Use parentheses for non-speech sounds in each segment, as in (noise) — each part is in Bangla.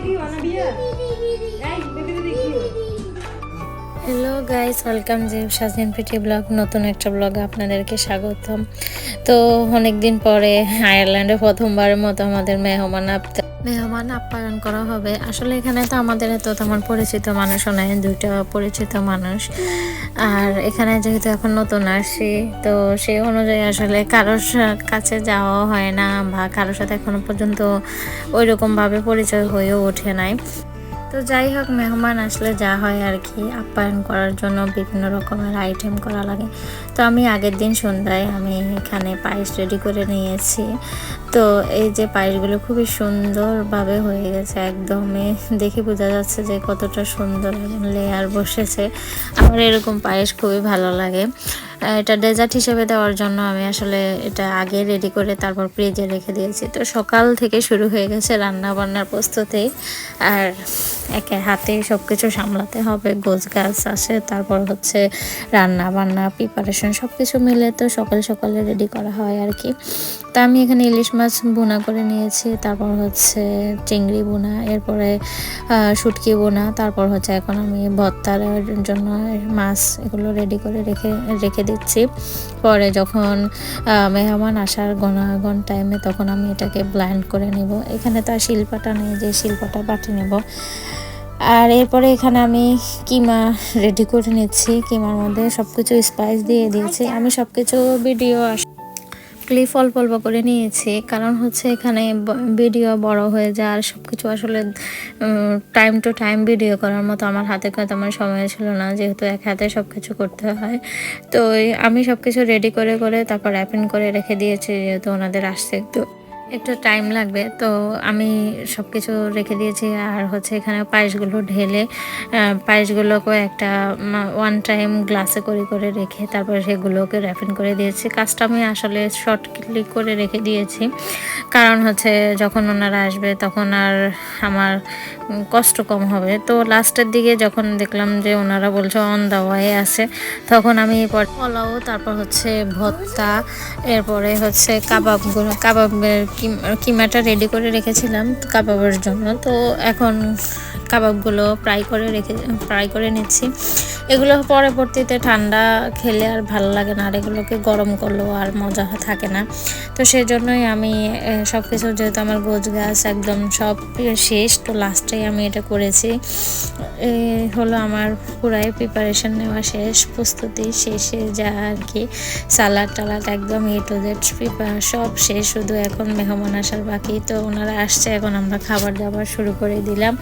নিয়ে আনাবিয়া এই বেবিরে দেখিও হ্যালো গাইস ওয়েলকাম যে সাজিন পিটি ব্লগ নতুন একটা ব্লগে আপনাদেরকে স্বাগতম। তো অনেক দিন পরে আয়ারল্যান্ডে প্রথমবারের মতো আমাদের মেহমান আপ- মেহমান আপ্যায়ন করা হবে। আসলে এখানে তো আমাদের এত তেমন পরিচিত মানুষও নাই, দুইটা পরিচিত মানুষ। আর এখানে যেহেতু এখন নতুন আসি তো সেই অনুযায়ী আসলে কারোর কাছে যাওয়া হয় না বা কারোর সাথে এখনও পর্যন্ত ওইরকমভাবে পরিচয় হয়েও ওঠে নাই। তো যাই হোক, মেহমান আসলে যা হয় আর কি। আপ্যায়ন করার জন্য বিভিন্ন রকমের আইটেম করা লাগে। তো আমি আগের দিন সন্ধ্যায় আমি এখানে পায়েস রেডি করে নিয়েছি। তো এই যে পায়েসগুলো খুবই সুন্দরভাবে হয়ে গেছে একদমই। দেখে বোঝা যাচ্ছে যে কতটা সুন্দর লেয়ার বসেছে। আমার এরকম পায়েস খুবই ভালো লাগে। এটা ডেজার্ট হিসেবে দেওয়ার জন্য আমি আসলে এটা আগে রেডি করে তারপর ফ্রিজে রেখে দিয়েছি। তো সকাল থেকে শুরু হয়ে গেছে রান্না বান্নার প্রস্তুতি। আর একে হাতে সব কিছু সামলাতে হবে, গোছ গাছ আসে তারপর হচ্ছে রান্না বান্না প্রিপারেশন সব কিছু মিলে তো সকাল সকালে রেডি করা হয় আর কি। তা আমি এখানে ইলিশ মাছ বোনা করে নিয়েছি, তারপর হচ্ছে চিংড়ি বোনা, এরপরে শুটকি বোনা, তারপর হচ্ছে এখন আমি ভর্তার জন্য মাছ এগুলো রেডি করে রেখে রেখে দিচ্ছি। পরে যখন মেহমান আসার গণাগণ টাইমে তখন আমি এটাকে ব্ল্যান্ড করে নিব। এখানে তো আর শিল্পাটা নেই যে শিল্পটা বাটি নেব। আর এরপরে এখানে আমি কিমা রেডি করে নিচ্ছি। কিমার মধ্যে সব কিছু স্পাইস দিয়ে দিয়েছি। আমি সব কিছু ভিডিও ক্লিপ অল্প অল্প করে নিয়েছি। কারণ হচ্ছে এখানে ভিডিও বড় হয়ে যায় আর সব কিছু আসলে টাইম টু টাইম ভিডিও করার মতো আমার হাতে কাজ আমার সময় ছিল না, যেহেতু এক হাতে সব কিছু করতে হয়। তো আমি সব কিছু রেডি করে করে তারপর অ্যাপেন্ড করে রেখে দিয়েছি, যেহেতু ওনাদের আসতে একটু। একটু টাইম লাগবে, তো আমি সব কিছু রেখে দিয়েছি। আর হচ্ছে এখানে পায়েসগুলো ঢেলে পায়েসগুলোকে একটা ওয়ান টাইম গ্লাসে করে করে রেখে তারপর সেগুলোকে র্যাপিং করে দিয়েছি। কাজটা আমি আসলে শর্ট ক্লিক করে রেখে দিয়েছি। কারণ হচ্ছে যখন ওনারা আসবে তখন আর আমার কষ্ট কম হবে। তো লাস্টের দিকে যখন দেখলাম যে ওনারা বলছে অন দা ওয়ে আছে, তখন আমি পোলাও, তারপর হচ্ছে ভর্তা, এরপরে হচ্ছে কাবাবগুলো কাবাবের কিমাটা রেডি করে রেখেছিলাম কাবাবের জন্য। তো এখন কাবাবগুলো ফ্রাই করে রেখে ফ্রাই করে নিচ্ছি। এগুলো পরবর্তীতে ঠান্ডা খেলে আর ভালো লাগে না, আর এগুলোকে গরম করলেও আর মজা থাকে না। তো সেই জন্যই আমি সব কিছু যেহেতু আমার গোছ গাছ একদম সব শেষ, তো লাস্টেই আমি এটা করেছি। এই হলো আমার পুরাই প্রিপারেশন নেওয়া শেষ, প্রস্তুতি শেষে যা আর কি সালাড টালাড একদম এ টু জেড সব শেষ, শুধু এখন মেহমান আসার বাকি। তো ওনারা আসছে, এখন আমরা খাবার দাবার শুরু করে দিলাম।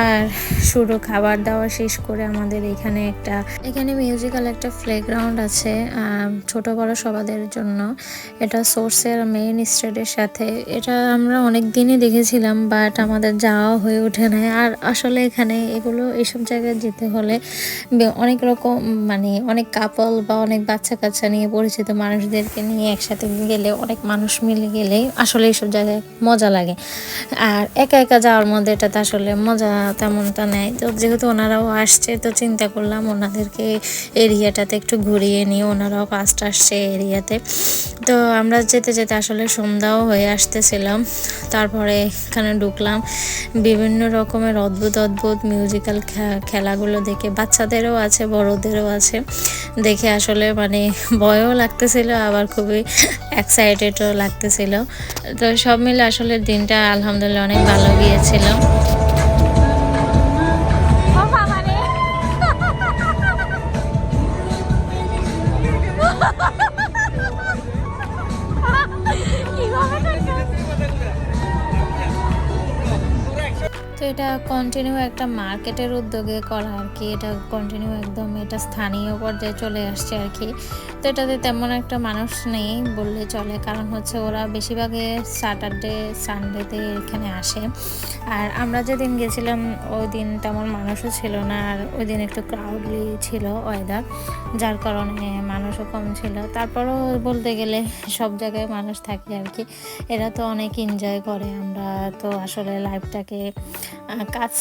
আর শুরু খাবার দাওয়া শেষ করে আমাদের এখানে একটা, এখানে মিউজিক্যাল একটা প্লেগ্রাউন্ড আছে ছোট বড় সবাদের জন্য। এটা সোর্সের মেইন স্ট্রিটের সাথে। এটা আমরা অনেক দিনই দেখেছিলাম বাট আমাদের যাওয়া হয়ে ওঠে না আর আসলে এখানে এগুলো এইসব জায়গায় যেতে হলে অনেক রকম মানে অনেক কাপল বা অনেক বাচ্চা কাচ্চা নিয়ে পরিচিত মানুষদেরকে নিয়ে একসাথে গেলে, অনেক মানুষ মিলে গেলে আসলে এইসব জায়গায় মজা লাগে। আর একা একা যাওয়ার মধ্যে এটাতে আসলে মজা তেমনটা নেয় তো যেহেতু ওনারাও আসছে, তো চিন্তা করলাম ওনাদেরকে এরিয়াটাতে একটু ঘুরিয়ে নিয়ে ওনারাও ফার্স্ট আসছে এরিয়াতে। তো আমরা যেতে যেতে আসলে সন্ধ্যাও হয়ে আসতেছিলাম। তারপরে এখানে ঢুকলাম। বিভিন্ন রকমের অদ্ভুত অদ্ভুত মিউজিক্যাল খেলাগুলো দেখে বাচ্চাদেরও আছে, বড়দেরও আছে। দেখে আসলে মানে ভয়ও লাগতেছিল, আবার খুবই এক্সাইটেডও লাগতেছিল। তো সব মিলে আসলে দিনটা আলহামদুলিল্লাহ অনেক ভালো গিয়েছিল। তো এটা কন্টিনিউ একটা মার্কেটের উদ্যোগে করা আর কি। এটা কন্টিনিউ একদম এটা স্থানীয় পর্যায়ে চলে আসছে আর কি। তো এটাতে তেমন একটা মানুষ নেই বললে চলে, কারণ হচ্ছে ওরা বেশিরভাগে স্যাটারডে সানডেতে এখানে আসে। আর আমরা যেদিন গেছিলাম, ওই দিন তেমন মানুষও ছিল না, আর ওই দিন একটু ক্রাউডলি ছিল ওয়েদার যার কারণে মানুষও কম ছিল। তারপরেও বলতে গেলে সব জায়গায় মানুষ থাকে আর কি। এরা তো অনেক এনজয় করে, আমরা তো আসলে লাইফটাকে কাজ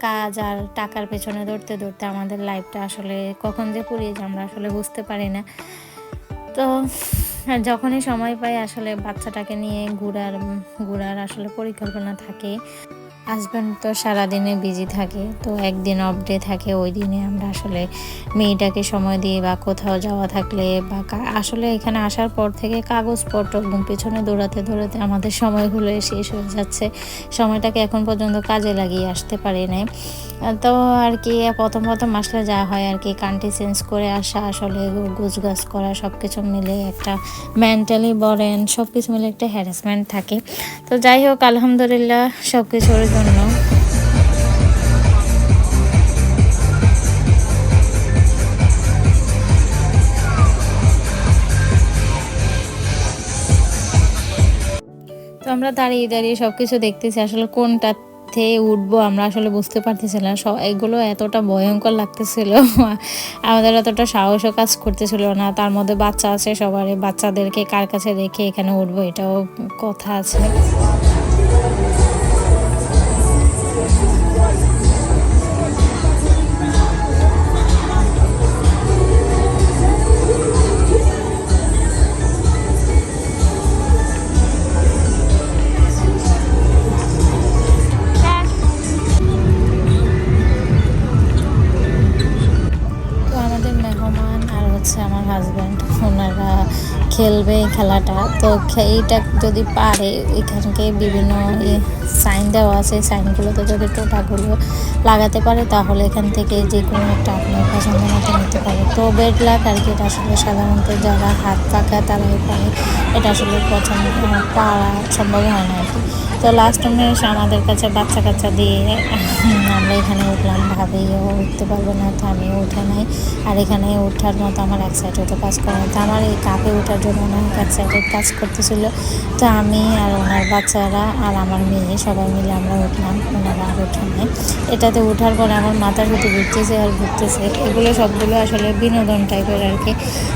কাজ আর টাকার পেছনে দৌড়তে দৌড়তে আমাদের লাইফটা আসলে কখন যে পুড়িয়ে যায় আমরা আসলে বুঝতে পারি না। তো যখনই সময় পাই আসলে বাচ্চাটাকে নিয়ে ঘোরার ঘোরার আসলে পরিকল্পনা থাকে। হাজব্যান্ড তো সারাদিনে বিজি থাকে, তো একদিন অফ ডে থাকে, ওই দিনে আমরা আসলে মেয়েটাকে সময় দিয়ে বা কোথাও যাওয়া থাকলে বা আসলে এখানে আসার পর থেকে কাগজপত্র এবং পিছনে দৌড়াতে দৌড়াতে আমাদের সময়গুলো শেষ হয়ে যাচ্ছে। সময়টাকে এখন পর্যন্ত কাজে লাগিয়ে আসতে পারি নাই। তো আর কি, প্রথম প্রথম আসলে যা হয় আর কি কান্ট্রি চেঞ্জ করে আসা, আসলে গুছগাছ করা সব কিছু মিলে একটা মেন্টালি বলেন সব কিছু মিলে একটা হ্যারাসমেন্ট থাকে। তো যাই হোক, আলহামদুলিল্লাহ সব কিছুর জন্য তো আমরা দাঁড়িয়ে দাঁড়িয়ে সব কিছু দেখতেছি, আসলে কোনটাতে উঠবো আমরা আসলে বুঝতে পারতেছিলাম সব এগুলো এতটা ভয়ঙ্কর লাগতেছিল, আমাদের এতটা সাহসও কাজ করতেছিল না। তার মধ্যে বাচ্চা আছে সবারই, বাচ্চাদেরকে কার কাছে রেখে এখানে উঠবো এটাও কথা আছে। খেলাটা। তো এইটা যদি পারে, এখানকে বিভিন্ন সাইন দেওয়া আছে। সাইনগুলোতে যদি টোটাগুলো লাগাতে পারে, তাহলে এখান থেকে যে কোনো একটা আপনার পছন্দ মতো নিতে পারে। তো বেড লাক আর কি, এটা আসলে সাধারণত যারা হাত পাকা তারাই পারে এটা আসলে পছন্দ পাওয়া সম্ভব হয় না আর কি। তো লাস্ট এসে আমাদের কাছে বাচ্চা কাচ্চা দিয়ে আমরা এখানে উঠলাম। ভাবি ও, উঠতে পারবে না তো আমিও উঠে নাই। আর এখানে ওঠার মতো আমার এক সাইডে তো কাজ করে তো আমার এই কাপে ওঠার জন্য অনেক এক সাইডে কাজ করতেছিল। তো আমি আর ওনার বাচ্চারা আর আমার মেয়ে সবাই মিলে আমরা উঠলাম। ওনারা আর উঠে নাই। এটাতে ওঠার পরে আমার মাথার শুধু ঘুরতেছে আর ঘুরতেছে। এগুলো সবগুলো আসলে বিনোদন টাইপের আর কি।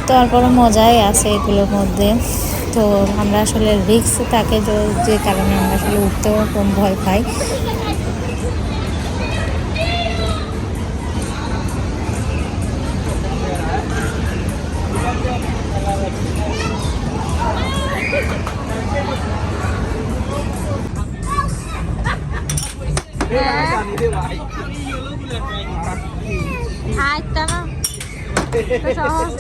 তো তারপরে মজাই আছে এগুলোর মধ্যে। তো আমরা আসলে রিক্স থাকে যে- কারণে আমরা আসলে উঠতেও কম ভয় পাই। আইতা না। সহজ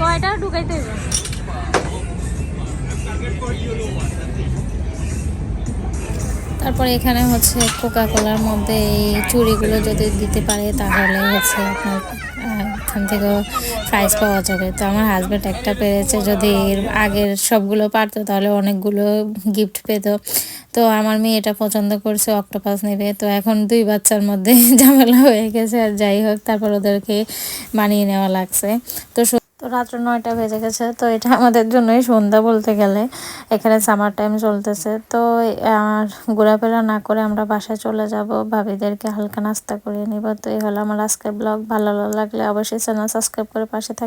কয়টা ঢুকাইতে তারপরে এখানে হচ্ছে কোকা কোলার মধ্যে এই চুড়িগুলো যদি দিতে পারে, তাহলে হচ্ছে আপনার এখান থেকেও প্রাইজ পাওয়া যাবে। তো আমার হাজব্যান্ড একটা পেরেছে, যদি আগের সবগুলো পারতো, তাহলে অনেকগুলো গিফট পেতো। তো আমার মেয়ে এটা পছন্দ করছে অক্টোপাস নেবে। তো এখন দুই বাচ্চার মধ্যে (laughs) ঝামেলা হয়ে গেছে, আর যাই হোক, তারপর ওদেরকে মানিয়ে নেওয়া লাগছে। তো তো রাত্র নয়টা বেজে গেছে, তো এটা আমাদের জন্যই সন্ধ্যা বলতে গেলে। এখানে সামার টাইম চলতেছে। তো, আর ঘোরাফেরা না করে আমরা বাসায় চলে যাব। ভাবিদেরকে হালকা নাস্তা করিয়ে নিব। তো এই হলো আমার আজকের ব্লগ ভালো লাগলে অবশ্যই চ্যানেল সাবস্ক্রাইব করে পাশে থাক